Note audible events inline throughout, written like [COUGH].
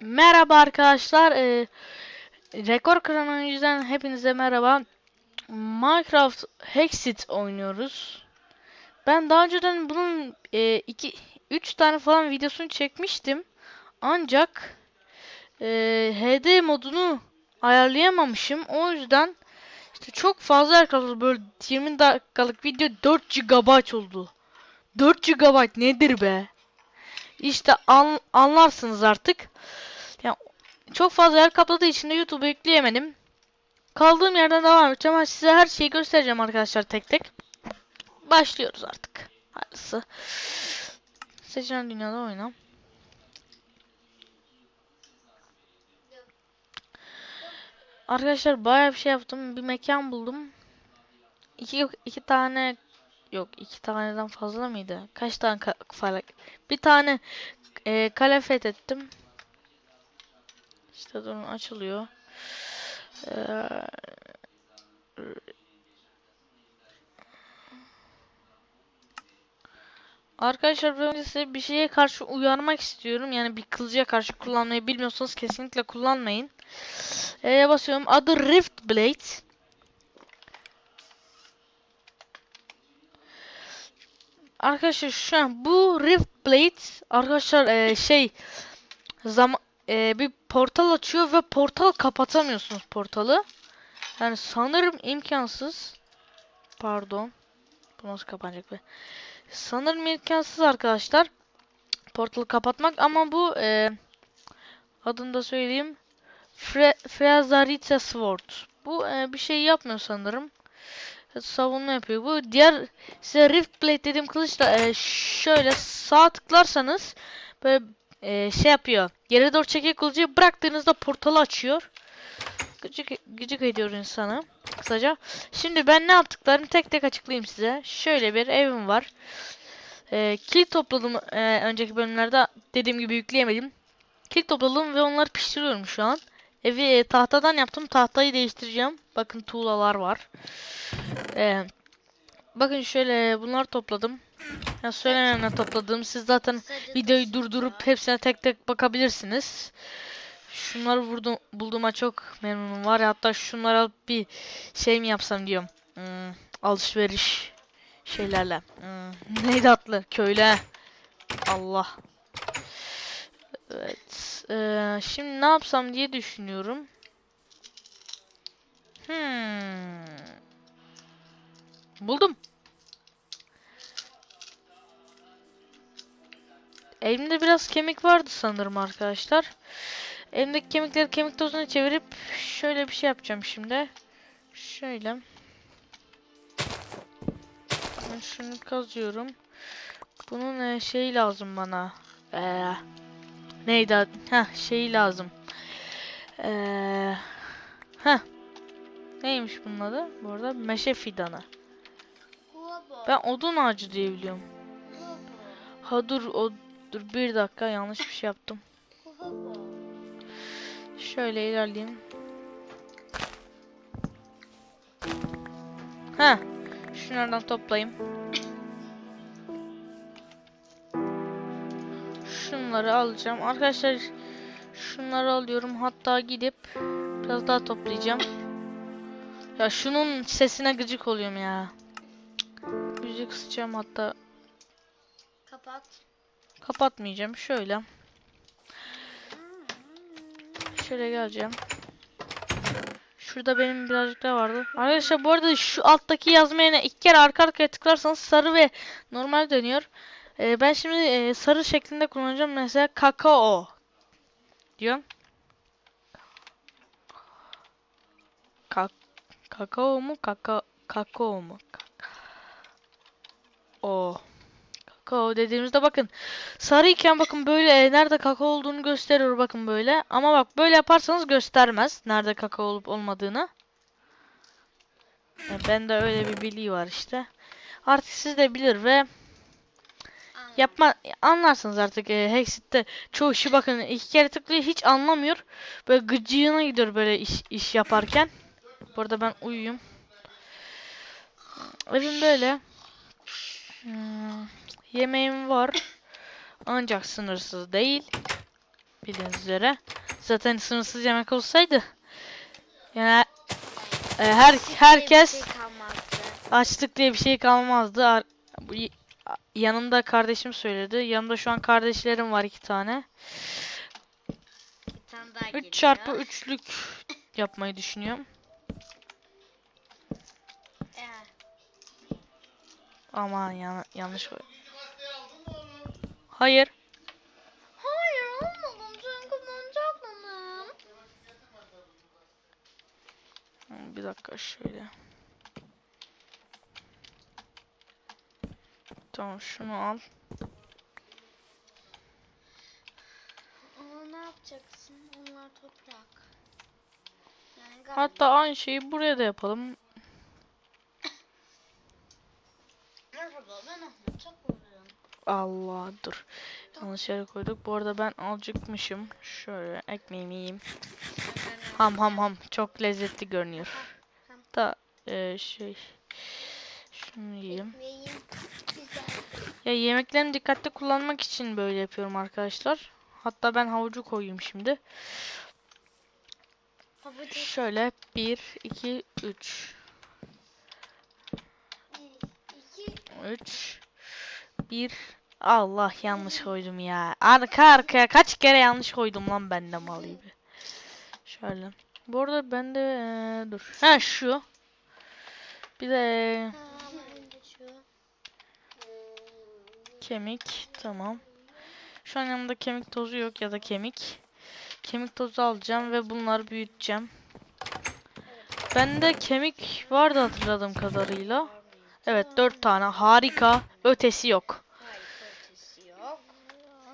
Merhaba arkadaşlar. Ee, Rekor Kıran yüzden hepinize merhaba. Minecraft Hexit oynuyoruz. Ben daha önceden bunun e, iki, üç tane falan videosunu çekmiştim. Ancak e, HD modunu ayarlayamamışım. O yüzden işte çok fazla kapladı. Böyle 20 dakikalık video 4 GB oldu. 4 GB nedir be? İşte an- anlarsınız artık. Yani çok fazla yer kapladığı için de YouTube'a yükleyemedim. Kaldığım yerden devam edeceğim ama size her şeyi göstereceğim arkadaşlar tek tek. Başlıyoruz artık. Hayırlısı. Seçilen dünyada oyna. Arkadaşlar bayağı bir şey yaptım. Bir mekan buldum. İki, iki tane yok iki taneden fazla mıydı? Kaç tane ka- falak? Bir tane e, kale fethettim. İşte durun açılıyor. Ee, Arkadaşlar size bir şeye karşı uyarmak istiyorum. Yani bir kılıcıya karşı kullanmayı bilmiyorsanız kesinlikle kullanmayın. E'ye basıyorum. Adı Rift Blade. Arkadaşlar şu an bu Rift Blade arkadaşlar e, şey zaman bir portal açıyor ve portal kapatamıyorsunuz portalı. Yani sanırım imkansız. Pardon. Bu nasıl kapanacak be? Sanırım imkansız arkadaşlar. Portalı kapatmak ama bu e, adını da söyleyeyim. Fre Frezaritza Sword. Bu e, bir şey yapmıyor sanırım. Savunma yapıyor. Bu diğer size Rift Blade dediğim kılıçla e, şöyle sağ tıklarsanız böyle e, şey yapıyor. Geri doğru çekik kılıcı bıraktığınızda portalı açıyor. Gıcık, gıcık ediyor insanı. Kısaca. Şimdi ben ne yaptıklarımı tek tek açıklayayım size. Şöyle bir evim var. E, kilit topladım e, önceki bölümlerde dediğim gibi yükleyemedim. Kilit topladım ve onları pişiriyorum şu an. Evi e, tahtadan yaptım. Tahtayı değiştireceğim. Bakın tuğlalar var. E, bakın şöyle bunları topladım. Ya söylememle topladım. Siz zaten videoyu durdurup hepsine tek tek bakabilirsiniz. Şunları vurdum, bulduğuma çok memnunum var. Hatta şunları alıp bir şey mi yapsam diyorum. Hmm, alışveriş şeylerle. Hmm, [LAUGHS] neydi atlı? Köyle. Allah. Evet. Ee, şimdi ne yapsam diye düşünüyorum. Hmm. Buldum. Elimde biraz kemik vardı sanırım arkadaşlar. Elimdeki kemikleri kemik tozuna çevirip şöyle bir şey yapacağım şimdi. Şöyle. Ben şunu kazıyorum. Bunun e, şeyi lazım bana. Ee, neydi adı? Heh, şeyi lazım. Ee, heh. Neymiş bunun adı? Bu arada meşe fidanı. Ben odun ağacı diye biliyorum. Ha dur o dur bir dakika yanlış bir şey yaptım. Şöyle ilerleyeyim. Ha, şunlardan toplayayım. Şunları alacağım. Arkadaşlar şunları alıyorum. Hatta gidip biraz daha toplayacağım. Ya şunun sesine gıcık oluyorum ya. Müziği kısacağım hatta. Kapat. Kapatmayacağım. Şöyle. Şöyle geleceğim. Şurada benim birazcık da vardı. Arkadaşlar bu arada şu alttaki yazma yerine iki kere arka arkaya tıklarsanız sarı ve normal dönüyor. Ee, ben şimdi e, sarı şeklinde kullanacağım. Mesela kakao diyorum. Ka kakao mu? Kaka kakao mu? O. Kakao dediğimizde bakın sarıyken bakın böyle e, nerede kakao olduğunu gösteriyor bakın böyle. Ama bak böyle yaparsanız göstermez nerede kakao olup olmadığını. E, ben de öyle bir bilgi var işte. Artık siz de bilir ve yapma anlarsınız artık e, Hexit'te çoğu işi bakın iki kere tıklıyor hiç anlamıyor. Böyle gıcığına gidiyor böyle iş, iş yaparken. Bu arada ben uyuyum. Evim böyle. Hmm, yemeğim var. Ancak sınırsız değil. Bildiğiniz üzere. Zaten sınırsız yemek olsaydı. Yani e, her herkes şey kalmazdı. açlık diye bir şey kalmazdı. Bu yanımda kardeşim söyledi. Yanımda şu an kardeşlerim var iki tane. Bir tane daha 3 geliyor. çarpı 3'lük yapmayı düşünüyorum. Ee, Aman ya yanlış koy. Hayır. Hayır olmadım çünkü ben çakmadım. Bir dakika şöyle. Tamam şunu al. Ama ne yapacaksın? Onlar toprak. Yani. Hatta aynı şeyi buraya da yapalım. [LAUGHS] Allah dur. Yanlış yere koyduk. Bu arada ben acıkmışım. Şöyle ekmeğimi yiyeyim. Ham ham ham. Çok lezzetli görünüyor. Da e, şey şunu yiyeyim. Ya yemeklerimi dikkatli kullanmak için böyle yapıyorum arkadaşlar. Hatta ben havucu koyayım şimdi. Havucu Şöyle 1 2 3 iki 3 1 Allah yanlış koydum ya. Arka arkaya kaç kere yanlış koydum lan ben de mal gibi. Şöyle. Bu arada bende eee, dur. Ha şu. Bir de Ha, ben geçiyor. Kemik. Tamam. Şu an yanımda kemik tozu yok ya da kemik. Kemik tozu alacağım ve bunları büyüteceğim. Bende kemik vardı hatırladığım kadarıyla. Evet 4 tane harika. Ötesi yok.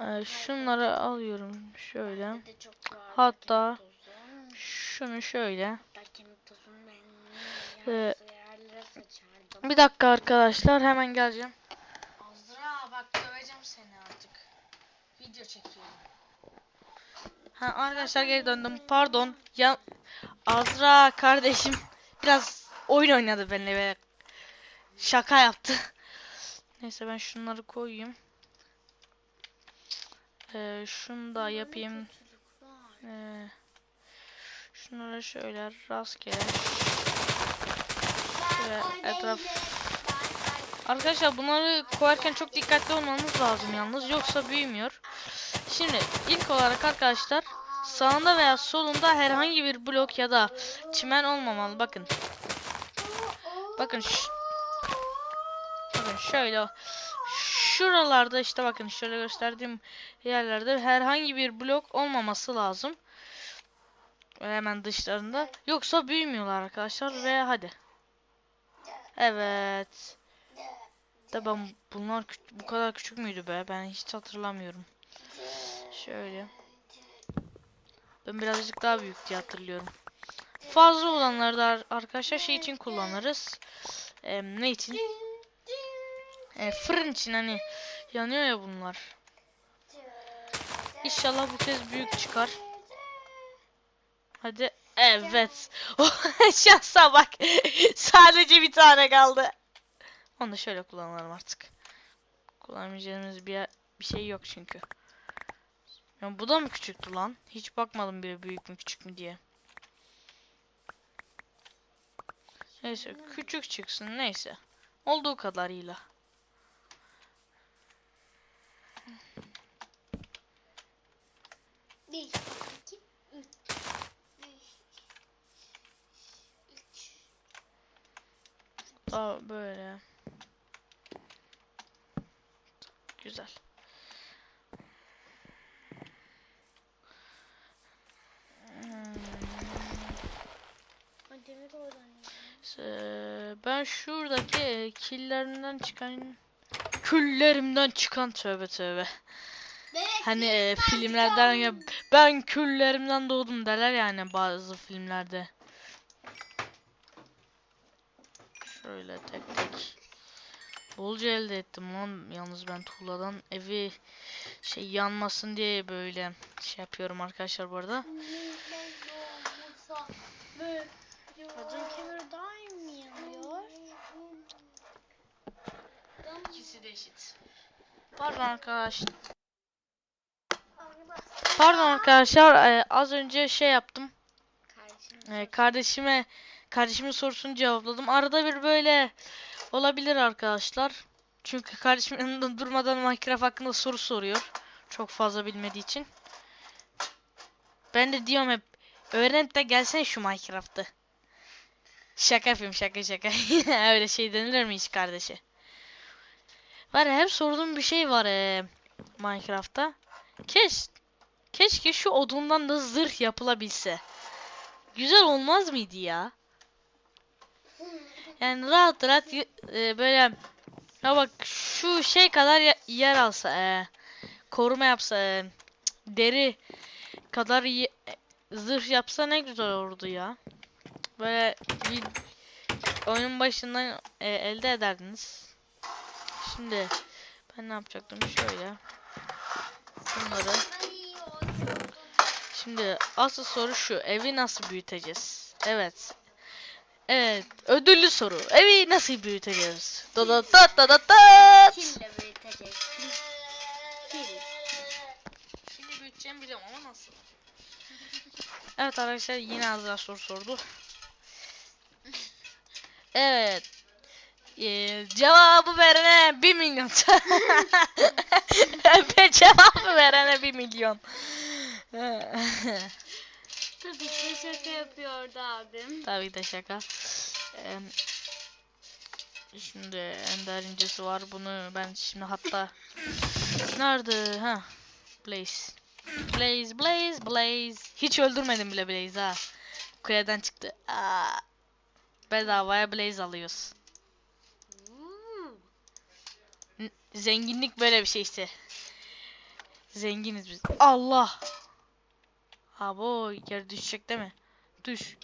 Ee, şunları alıyorum şöyle. Hatta şunu şöyle. Ee. Bir dakika arkadaşlar hemen geleceğim. Döveceğim seni artık. Video çekiyorum. Ha arkadaşlar geri döndüm. Pardon. Ya Azra kardeşim biraz oyun oynadı benimle ve şaka yaptı. [LAUGHS] Neyse ben şunları koyayım. Ee, şunu da yapayım. Ee, şunları şöyle rastgele. Şöyle etraf. Arkadaşlar bunları koyarken çok dikkatli olmanız lazım yalnız yoksa büyümüyor. Şimdi ilk olarak arkadaşlar sağında veya solunda herhangi bir blok ya da çimen olmamalı. Bakın. Bakın Bakın şöyle şuralarda işte bakın şöyle gösterdiğim yerlerde herhangi bir blok olmaması lazım. Hemen dışlarında. Yoksa büyümüyorlar arkadaşlar ve hadi. Evet. Da ben bunlar bu kadar küçük müydü be? Ben hiç hatırlamıyorum. Şöyle. Ben birazcık daha büyük diye hatırlıyorum. Fazla olanları da ar- arkadaşlar şey için kullanırız. Ee, ne için? Ee, fırın için hani yanıyor ya bunlar. İnşallah bu kez büyük çıkar. Hadi. Evet. [LAUGHS] Şansa bak. Sadece bir tane kaldı. Onu da şöyle kullanalım artık. Kullanamayacağımız bir, bir şey yok çünkü. Ya bu da mı küçüktü lan? Hiç bakmadım bile büyük mü küçük mü diye. Neyse küçük çıksın neyse. Olduğu kadarıyla. Bir, iki, üç. Daha böyle. Güzel. Ee, Ben şuradaki killerimden çıkan küllerimden çıkan tövbe tövbe. Hani e, filmlerden ya ben küllerimden doğdum derler yani bazı filmlerde. Şöyle tek tek. Bolca elde ettim lan yalnız ben tuğladan evi şey yanmasın diye böyle şey yapıyorum arkadaşlar bu arada. Kadın kömür daha iyi mi yanıyor? İkisi de eşit. Pardon arkadaşlar. Pardon arkadaşlar e, az önce şey yaptım. E, kardeşime kardeşimin sorusunu cevapladım. Arada bir böyle olabilir arkadaşlar. Çünkü kardeşim yanında durmadan Minecraft hakkında soru soruyor. Çok fazla bilmediği için. Ben de diyorum hep öğren de gelsene şu Minecraft'ı. Şaka yapayım şaka şaka. [LAUGHS] Öyle şey denilir mi hiç kardeşe? Var hep sorduğum bir şey var e, Minecraft'ta. Keş, keşke şu odundan da zırh yapılabilse. Güzel olmaz mıydı ya? Yani rahat rahat e, böyle ya bak şu şey kadar yer alsa e, koruma yapsa e, deri kadar e, zırh yapsa ne güzel olurdu ya. Böyle bir oyunun başından e, elde ederdiniz. Şimdi ben ne yapacaktım şöyle. Bunları Şimdi asıl soru şu. Evi nasıl büyüteceğiz? Evet. Evet. Ödüllü soru. Evi nasıl büyüteceğiz? Da da da da da da. Kimle büyütecek? Kim? Şimdi büyüteceğim biliyorum ama nasıl? Evet arkadaşlar yine Azra soru sordu. Evet. Ee, cevabı verene 1 milyon. [LAUGHS] Cevabı verene 1 milyon. [LAUGHS] Tabii ki şaka yapıyordu abim. Tabii de şaka. Eee, şimdi ender incesi var. Bunu ben şimdi hatta nerede? Ha. Blaze. Blaze, Blaze, Blaze. Hiç öldürmedim bile Blaze ha. Kuleden çıktı. Aa. Bedavaya Blaze alıyoruz. Zenginlik böyle bir şey işte. Zenginiz biz. Allah. Abo yer düşecek değil mi? Düş.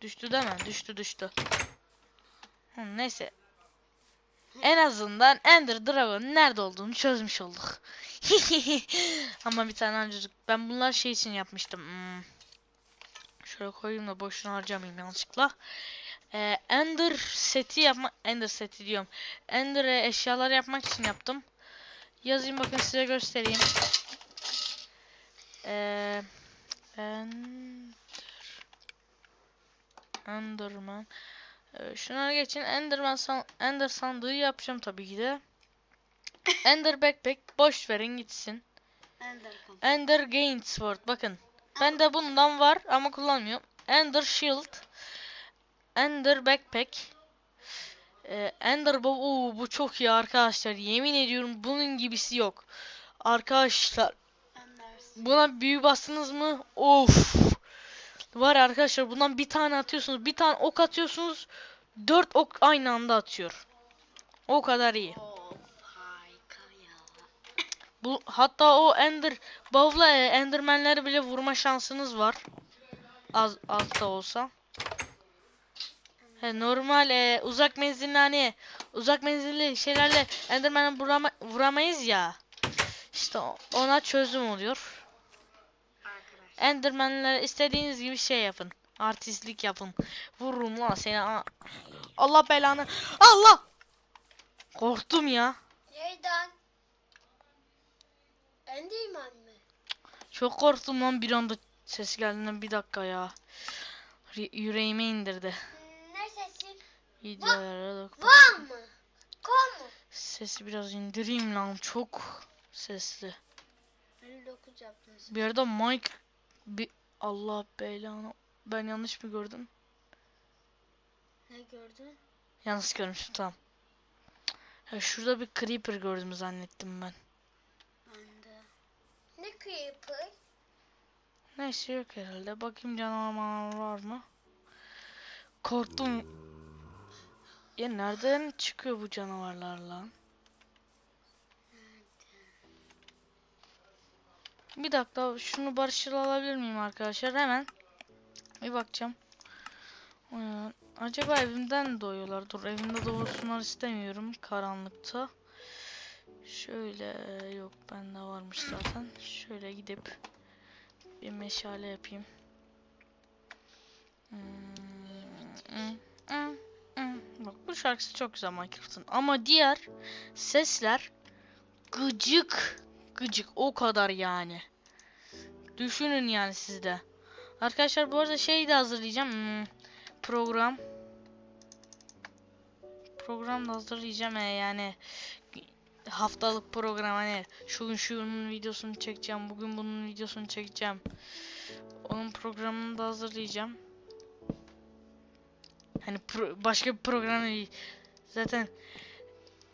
Düştü değil mi? Düştü düştü. Hı, neyse. En azından Ender Dragon'un nerede olduğunu çözmüş olduk. [LAUGHS] Ama bir tane amcacık. Ben bunlar şey için yapmıştım. Hmm. Şöyle koyayım da boşuna harcamayayım yanlışlıkla. Ee, Ender seti yapma Ender seti diyorum. Ender e, eşyalar yapmak için yaptım. Yazayım bakın size göstereyim. Ee, Ender Enderman. Ee, şuna geçin. Enderman san Ender sandığı yapacağım tabii ki de. [LAUGHS] Ender backpack boş verin gitsin. Ender. Ender Gain Sword bakın. Bende bundan var ama kullanmıyorum. Ender Shield. Ender Backpack. Ee, Ender Bow. Oo, bu çok iyi arkadaşlar. Yemin ediyorum bunun gibisi yok. Arkadaşlar. Buna büyü bastınız mı? Of. Var arkadaşlar bundan bir tane atıyorsunuz. Bir tane ok atıyorsunuz. Dört ok aynı anda atıyor. O kadar iyi. Bu hatta o Ender Bow'la e, Enderman'leri bile vurma şansınız var. Az az da olsa. He, normal e, uzak menzilli hani uzak menzilli şeylerle Enderman'ı vurama, vuramayız ya. İşte ona çözüm oluyor. Enderman'lere istediğiniz gibi şey yapın. Artistlik yapın. Vururum lan seni. Allah belanı. Allah! Korktum ya. Yerden. Enderman mi? Çok korktum lan bir anda ses geldiğinden bir dakika ya. Ri- yüreğime indirdi. Ne sesi? Videolara Var mı? Kom mu? sesi biraz indireyim lan çok sesli. 59 yaptınız. Bir yerde mic bir Allah belanı ben yanlış mı gördüm? Ne gördün? Yanlış görmüşüm tamam. Ya şurada bir creeper gördüm zannettim ben. Ben de. Ne creeper? Neyse yok herhalde. Bakayım canavar var mı? Korktum. Ya nereden çıkıyor bu canavarlar lan? Bir dakika şunu barışçıl alabilir miyim arkadaşlar? Hemen bir bakacağım. Ee, acaba evimden doğuyorlar? Dur evimde doğursunlar istemiyorum karanlıkta. Şöyle yok bende varmış zaten. Şöyle gidip bir meşale yapayım. Hmm, hmm, hmm. Bak bu şarkısı çok güzel Minecraft'ın. Ama diğer sesler gıcık. Gıcık o kadar yani. Düşünün yani sizde. Arkadaşlar bu arada şey de hazırlayacağım. Hmm, program. Program da hazırlayacağım e, yani haftalık program hani şu gün şunun videosunu çekeceğim, bugün bunun videosunu çekeceğim. Onun programını da hazırlayacağım. Hani pro- başka bir program değil. Zaten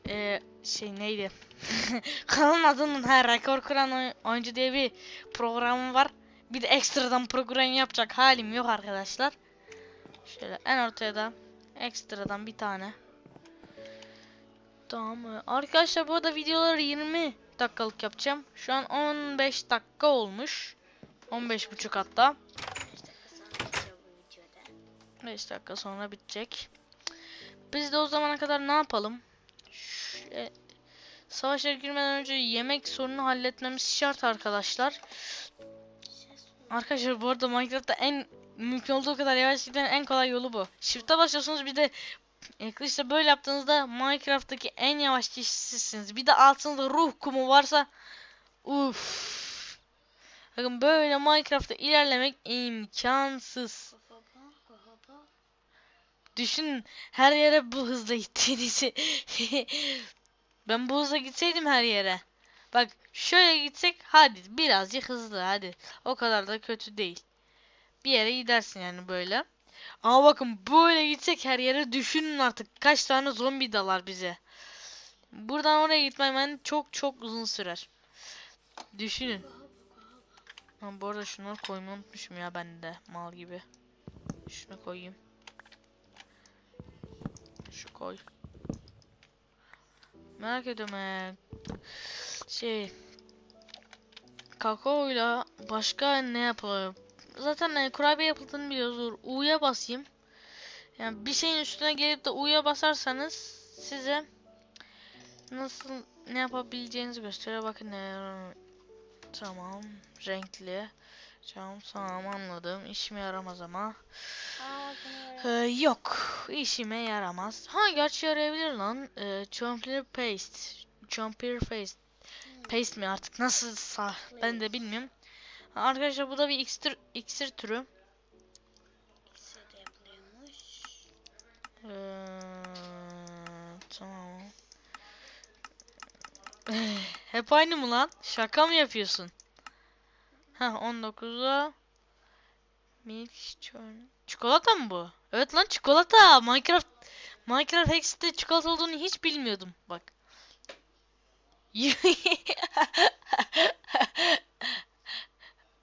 eee, şey neydi? [LAUGHS] Kanalın adının ha rekor kuran oy- oyuncu diye bir programı var. Bir de ekstradan program yapacak halim yok arkadaşlar. Şöyle en ortaya da ekstradan bir tane. Tamam. e, Arkadaşlar bu arada videoları 20 dakikalık yapacağım. Şu an 15 dakika olmuş. 15 buçuk hatta. 5 dakika sonra bitecek. Biz de o zamana kadar ne yapalım? Şöyle, savaşa girmeden önce yemek sorunu halletmemiz şart arkadaşlar. Arkadaşlar bu arada Minecraft'ta en mümkün olduğu kadar yavaş giden en kolay yolu bu. Shift'e basıyorsunuz bir de e, işte böyle yaptığınızda Minecraft'taki en yavaş kişi sizsiniz. Bir de altınızda ruh kumu varsa uff. Bakın böyle Minecraft'ta ilerlemek imkansız. Düşünün her yere bu hızla gittiğinizi. [LAUGHS] ben bu gitseydim her yere. Bak şöyle gitsek hadi birazcık hızlı hadi. O kadar da kötü değil. Bir yere gidersin yani böyle. Ama bakın böyle gitsek her yere düşünün artık kaç tane zombi dalar bize. Buradan oraya gitmem yani çok çok uzun sürer. Düşünün. Ha, bu arada şunları koymayı unutmuşum ya ben de mal gibi. Şunu koyayım. Şu koy. Merak ediyorum ee, şey kakaoyla başka ne yapılır? Zaten e, kurabiye yapıldığını biliyoruz. U'ya basayım. Yani bir şeyin üstüne gelip de U'ya basarsanız size nasıl ne yapabileceğinizi gösteriyor. Bakın e, tamam renkli. Tamam tamam anladım. İşime yaramaz ama. Ee, yok. işime yaramaz. Ha gerçi yarayabilir lan. Ee, Chompir Paste. Chompir Paste. Paste mi artık nasılsa ben de bilmiyorum. Ha, Arkadaşlar bu da bir iksir, iksir türü. Ee, tamam. [SIGHS] Hep aynı mı lan? Şaka mı yapıyorsun? Ha 19'a Milk. Çikolata mı bu? Evet lan çikolata. Minecraft Minecraft Hex'te çikolata olduğunu hiç bilmiyordum. Bak. [LAUGHS]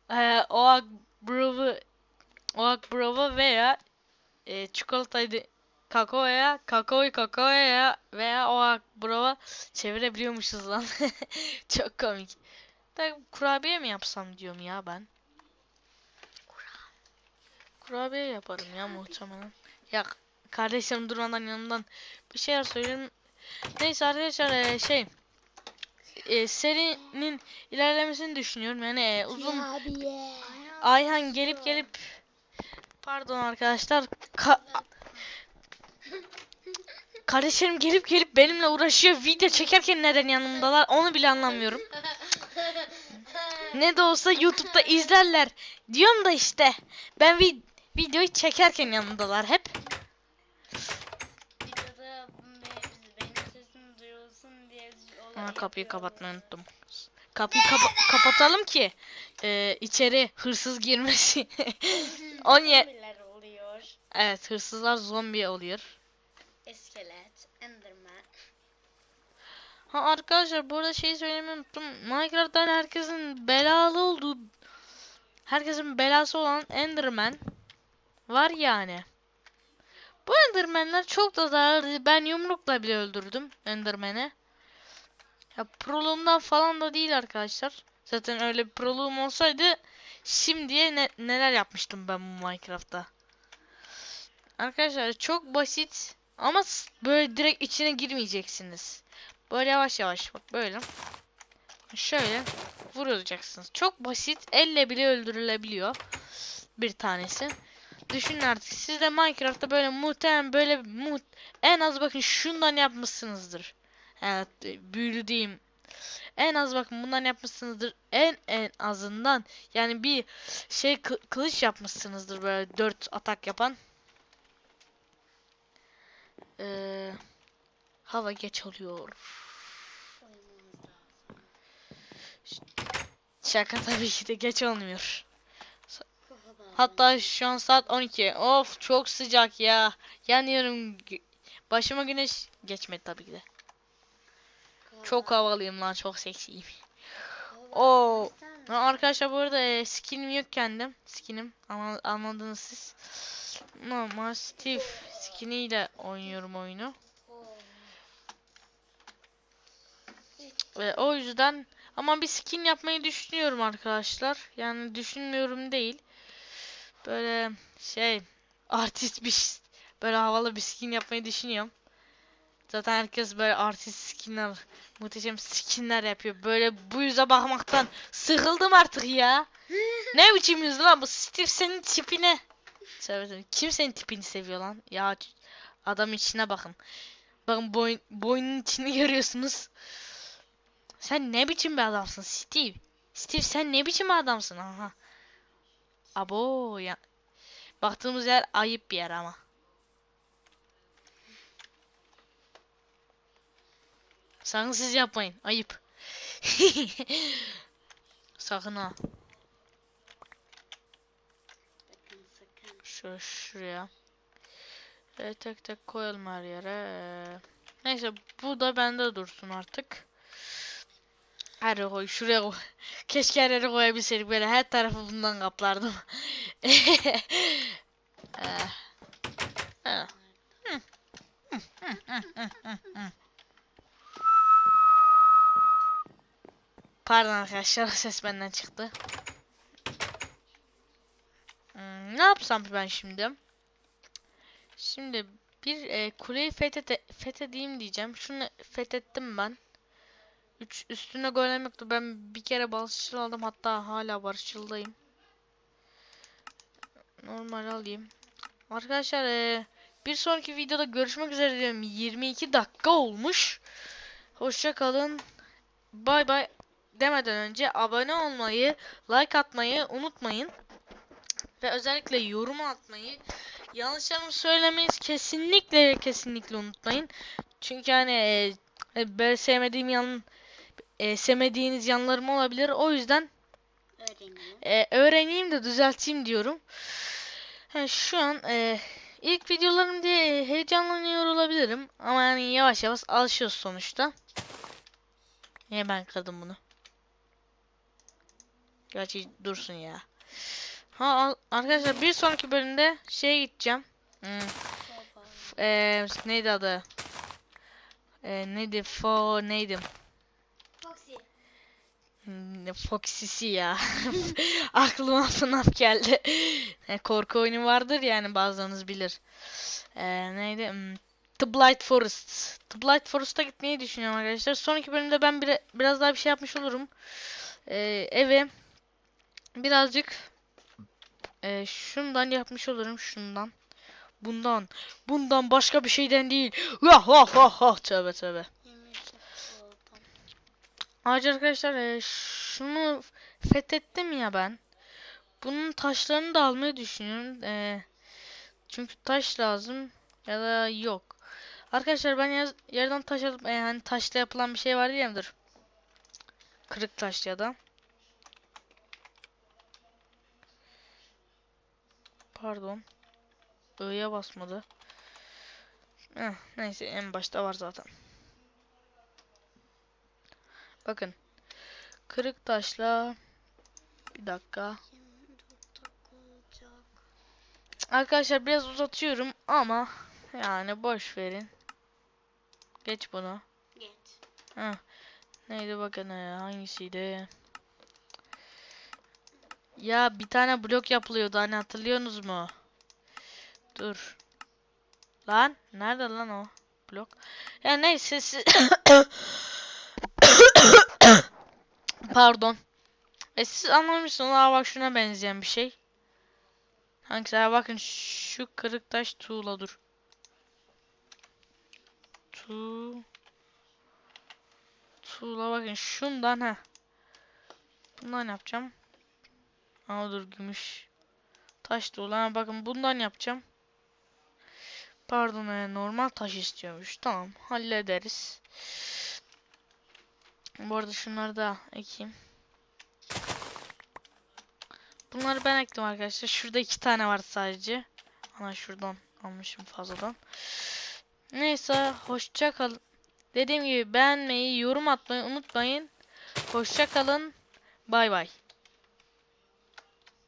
Eee Oak Brew'u Oak Brew'u veya e, çikolataydı kakaoya, kakaoyu kakaoya veya Oak Brew'a çevirebiliyormuşuz lan. [LAUGHS] Çok komik. Da kurabiye mi yapsam diyorum ya ben. Kurabiye yaparım ya muhtemelen. Ya kardeşim durmadan yanımdan bir şeyler söyleyin. Neyse arkadaşlar e, şey e, serinin ilerlemesini düşünüyorum. Yani e, uzun Ayhan gelip gelip pardon arkadaşlar ka- kardeşlerim gelip gelip benimle uğraşıyor. Video çekerken neden yanımdalar onu bile anlamıyorum. [LAUGHS] Ne de olsa YouTube'da izlerler. Diyorum da işte ben vi- videoyu çekerken yanımdalar hep. Videoda be- benim sesim duyulsun diye Aa, kapıyı kapatmayı unuttum. Kapıyı kapa- kapatalım ki e, içeri hırsız girmesin. [LAUGHS] On ye- evet hırsızlar zombi oluyor. Enderman. Ha arkadaşlar bu arada şeyi söylemeyi unuttum. Minecraft'tan herkesin belalı olduğu herkesin belası olan Enderman var yani. Bu Enderman'ler çok da zararlı. Ben yumrukla bile öldürdüm Enderman'i. Ya proluğumdan falan da değil arkadaşlar. Zaten öyle bir proluğum olsaydı şimdiye ne- neler yapmıştım ben bu Minecraft'ta. Arkadaşlar çok basit ama böyle direkt içine girmeyeceksiniz. Böyle yavaş yavaş bak böyle. Şöyle vuracaksınız. Çok basit. Elle bile öldürülebiliyor. Bir tanesi. Düşünün artık siz de Minecraft'ta böyle muhtemelen böyle muht en az bakın şundan yapmışsınızdır. E, büyülü diyeyim. En az bakın bundan yapmışsınızdır. En en azından yani bir şey kı- kılıç yapmışsınızdır böyle 4 atak yapan. Ee, hava geç oluyor. Şaka tabii ki de geç olmuyor. Hatta şu an saat 12. Of çok sıcak ya. Yanıyorum. Başıma güneş geçmedi tabii ki de. Çok havalıyım lan çok seksiyim. Oo. Ha, Arkadaşlar bu arada e, skinim yok kendim. Skinim ama anladınız siz. Normal Steve skiniyle oynuyorum oyunu. Ve o yüzden ama bir skin yapmayı düşünüyorum arkadaşlar. Yani düşünmüyorum değil. Böyle şey artist bir böyle havalı bir skin yapmayı düşünüyorum. Zaten herkes böyle artist skinler, muhteşem skinler yapıyor. Böyle bu yüze bakmaktan sıkıldım artık ya. [LAUGHS] ne biçim yüz lan bu Steve senin tipine. Kim senin tipini seviyor lan? Ya adam içine bakın. Bakın boyun, boynun içini [LAUGHS] görüyorsunuz. Sen ne biçim bir adamsın Steve? Steve sen ne biçim adamsın? Aha. Abo ya. Baktığımız yer ayıp bir yer ama. Sakın siz yapmayın. Ayıp. [LAUGHS] Sakın ha. Şöyle şuraya. Şöyle tek tek koyalım her yere. Ee, Neyse bu da bende dursun artık. Her koy. Şuraya koy. [LAUGHS] Keşke her yere koyabilseydik. Böyle her tarafı bundan kaplardım. [LAUGHS] Pardon arkadaşlar ses benden çıktı. Hmm, ne yapsam ben şimdi? Şimdi bir e, kuleyi fethet fethedeyim diyeceğim. Şunu fethettim ben. Üç, üstüne golem yoktu. Ben bir kere barışçıl aldım. Hatta hala barışçıldayım. Normal alayım. Arkadaşlar e, bir sonraki videoda görüşmek üzere diyorum. 22 dakika olmuş. Hoşça kalın. Bay bay demeden önce abone olmayı, like atmayı unutmayın. Ve özellikle yorum atmayı, yanlışlarımı söylemeyi kesinlikle kesinlikle unutmayın. Çünkü hani e, e, böyle sevmediğim yan, e, sevmediğiniz yanlarım olabilir. O yüzden Öğreneyim. e, öğreneyim de düzelteyim diyorum. Ha, şu an e, ilk videolarım diye heyecanlanıyor olabilirim. Ama yani yavaş yavaş alışıyoruz sonuçta. Niye ben kırdım bunu? Gerçi dursun ya. Ha arkadaşlar bir sonraki bölümde şeye gideceğim. Hmm, eee, neydi adı? Eee, neydi? Fo neydi? Foxy. Hmm, Foxy'si ya. [LAUGHS] Aklıma FNAF geldi. [LAUGHS] E, Korku oyunu vardır yani bazılarınız bilir. Ee, neydi? Hmm, The Blight Forest. The Blight Forest'a gitmeyi düşünüyorum arkadaşlar. Sonraki bölümde ben bir, biraz daha bir şey yapmış olurum. Ee, eve birazcık e, şundan yapmış olurum. Şundan. Bundan. Bundan başka bir şeyden değil. [LAUGHS] Vah vah vah vah. Tövbe tövbe. Ayrıca arkadaşlar e, şunu fethettim ya ben. Bunun taşlarını da almayı düşünüyorum. E, çünkü taş lazım ya da yok. Arkadaşlar ben yaz, yerden taş alıp e, hani taşla yapılan bir şey var ya dur. Kırık taş ya da. Pardon. I'ya basmadı. Heh, neyse en başta var zaten. Bakın. Kırık taşla bir dakika. Arkadaşlar biraz uzatıyorum ama yani boş verin. Geç bunu. Geç. Ha. Neydi bakın hangisiydi? Ya bir tane blok yapılıyordu hani hatırlıyorsunuz mu? Dur. Lan nerede lan o blok? Ya neyse siz [COUGHS] [COUGHS] Pardon. E siz anlamışsınız. Aa bak şuna benzeyen bir şey. Hangisi? Ha bakın şu kırık taş tuğla dur. Tu Tuğla bakın şundan ha. Bundan yapacağım. Ama dur gümüş. Taş tuğla. Ha, bakın bundan yapacağım. Pardon e, normal taş istiyormuş. Tamam hallederiz. Bu arada şunları da ekeyim. Bunları ben ektim arkadaşlar. Şurada iki tane var sadece. Ana şuradan almışım fazladan. Neyse hoşça kalın. Dediğim gibi beğenmeyi, yorum atmayı unutmayın. Hoşça kalın. Bay bay.